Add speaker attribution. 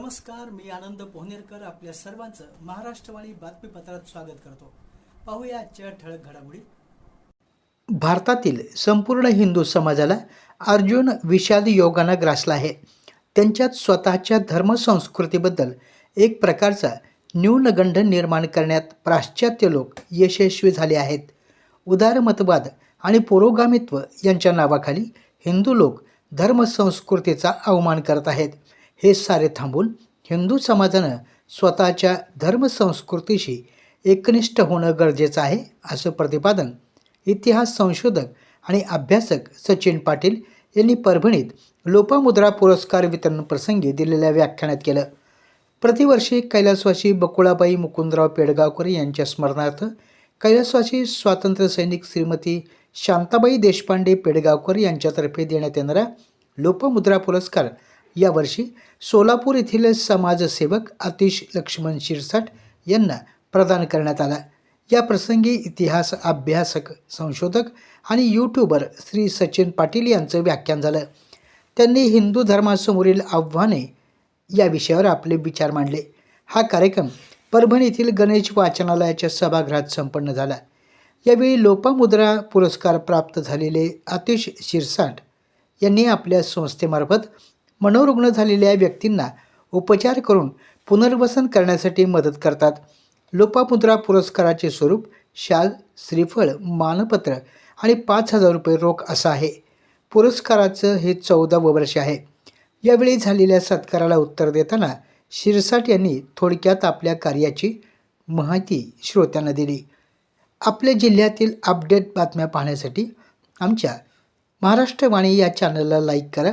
Speaker 1: नमस्कार मी आनंद पोहनेरकर आपल्या सर्वांचं महाराष्ट्रवाणी बातमीपत्रात स्वागत करतो. पाहूया आजच्या ठळक घडामोडी.
Speaker 2: भारतातील संपूर्ण हिंदू समाजाला अर्जुन विषाद योगानं ग्रासला आहे. त्यांच्यात स्वतःच्या धर्मसंस्कृतीबद्दल एक प्रकारचा न्यूनगंड निर्माण करण्यात पाश्चात्य लोक यशस्वी झाले आहेत. उदारमतवाद आणि पुरोगामित्व यांच्या नावाखाली हिंदू लोक धर्मसंस्कृतीचा अवमान करत आहेत. हे सारे थांबून हिंदू समाजानं स्वतःच्या धर्मसंस्कृतीशी एकनिष्ठ होणं गरजेचं आहे असं प्रतिपादन इतिहास संशोधक आणि अभ्यासक सचिन पाटील यांनी परभणीत लोपामुद्रा पुरस्कार वितरण प्रसंगी दिलेल्या व्याख्यानात केलं. प्रतिवर्षी कैलासवासी बकुळाबाई मुकुंदराव पेडगावकर यांच्या स्मरणार्थ कैलासवासी स्वातंत्र्य सैनिक श्रीमती शांताबाई देशपांडे पेडगावकर यांच्यातर्फे देण्यात येणारा लोपमुद्रा पुरस्कार यावर्षी सोलापूर येथील समाजसेवक आतिश लक्ष्मण शिरसाट यांना प्रदान करण्यात आला. या प्रसंगी इतिहास अभ्यासक संशोधक आणि यूट्यूबर श्री सचिन पाटील यांचं व्याख्यान झालं. त्यांनी हिंदू धर्मासमोरील आव्हाने या विषयावर आपले विचार मांडले. हा कार्यक्रम परभणी येथील गणेश वाचनालयाच्या सभागृहात संपन्न झाला. यावेळी लोपामुद्रा पुरस्कार प्राप्त झालेले आतिश शिरसाट यांनी आपल्या संस्थेमार्फत मनोरुग्ण झालेल्या व्यक्तींना उपचार करून पुनर्वसन करण्यासाठी मदत करतात. लोपामुद्रा पुरस्काराचे स्वरूप शाल श्रीफळ मानपत्र आणि पाच हजार रुपये रोख असं आहे. पुरस्काराचं हे चौदावं वर्ष आहे. यावेळी झालेल्या सत्काराला उत्तर देताना शिरसाट यांनी थोडक्यात आपल्या कार्याची माहिती श्रोत्यांना दिली. आपल्या जिल्ह्यातील अपडेट बातम्या पाहण्यासाठी आमच्या महाराष्ट्रवाणी या चॅनलला लाईक करा